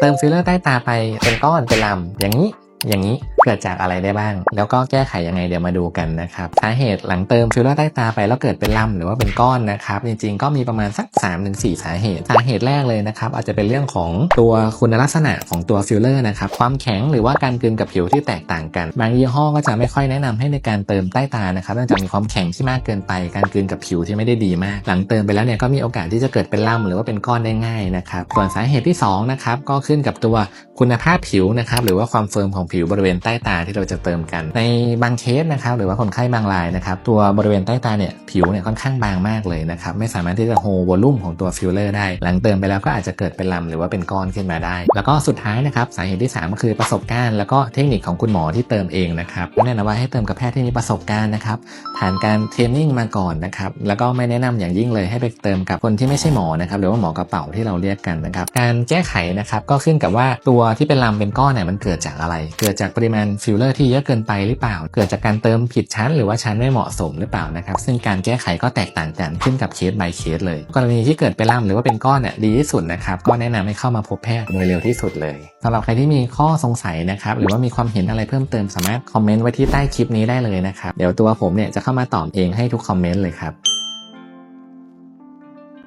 เติมฟิลเลอร์ใต้ตาไปเป็นก้อนเป็นลำอย่างนี้อย่างนี้ เกิดจากอะไรได้บ้าง แล้วก็แก้ไขยังไงเดี๋ยวมาดูกันนะครับสาเหตุหลังเติมฟิลเลอร์ใต้ตาไปแล้วเกิดเป็นลำหรือว่าเป็นก้อนนะครับจริงๆ ก็มีประมาณสัก 3-4 สาเหตุ สาเหตุแรกเลยนะครับอาจจะเป็นเรื่องของตัวคุณลักษณะของตัวฟิลเลอร์นะครับความแข็งหรือว่าการกลืนกับผิวที่แตกต่างกัน บางยี่ห้อก็จะไม่ค่อยแนะนำให้ในการเติมใต้ตานะครับเนื่องจากมีความแข็งที่มากเกินไป การกลืนกับผิวที่ไม่ได้ดีมาก หลังเติมไปแล้วเนี่ยก็มีโอกาสที่จะเกิดเป็นลำหรือว่าเป็นก้อนได้ง่ายนะครับส่วนสาเหตุที่สองนะครับก็ขึ้นกับตัวคุณภาพผิวนะครับหรือว่าความเฟิร์มของผิวบริเวณใต้ตาที่เราจะเติมกัน ในบางเคสนะครับหรือว่าคนไข้บางรายนะครับตัวบริเวณใต้ตาเนี่ยผิวเนี่ยค่อนข้างบางมากเลยนะครับไม่สามารถที่จะโฮวอลลุ่มของตัวฟิลเลอร์ได้ หลังเติมไปแล้วก็อาจจะเกิดเป็นลำหรือว่าเป็นก้อนขึ้นมาได้ แล้วก็สุดท้ายนะครับสาเหตุที่สามก็คือประสบการณ์ แล้วก็เทคนิคของคุณหมอที่เติมเองนะครับแนะนำว่าให้เติมกับแพทย์ที่มีประสบการณ์นะครับผ่านการเทรนนิ่งมาก่อนนะครับแล้วก็ไม่แนะนำอย่างยิ่งเลยให้ไปเติมกับคนที่ไม่ใช่หมอนะครับหรือว่าหมอกระเป๋าที่เราเรียกกันนะครับการแก้ไขนะครับก็ขึ้นกับว่าตัวที่เป็นลำเป็นก้อนเนี่ยมันเกิดจากอะไร เกิดจากปริมาณฟิลเลอร์ที่เยอะเกินไปหรือเปล่า เกิดจากการเติมผิดชั้น หรือว่าชั้นไม่เหมาะสมหรือเปล่านะครับ ซึ่งการแก้ไขก็แตกต่างกันขึ้นกับเคส by เคสเลย กรณีที่เกิดเป็นลำหรือว่าเป็นก้อนเนี่ยดีที่สุดนะครับ ก็แนะนำให้เข้ามาพบแพทย์โดยเร็วที่สุดเลยสำหรับใครที่มีข้อสงสัยนะครับหรือว่ามีความเห็นอะไรเพิ่มเติมสามารถคอมเมนต์ไว้ที่ใต้คลิปนี้ได้เลยนะครับเดี๋ยวตัวผมเนี่ยจะเข้ามาตอบเองให้ทุกคอมเมนต์เลยครับ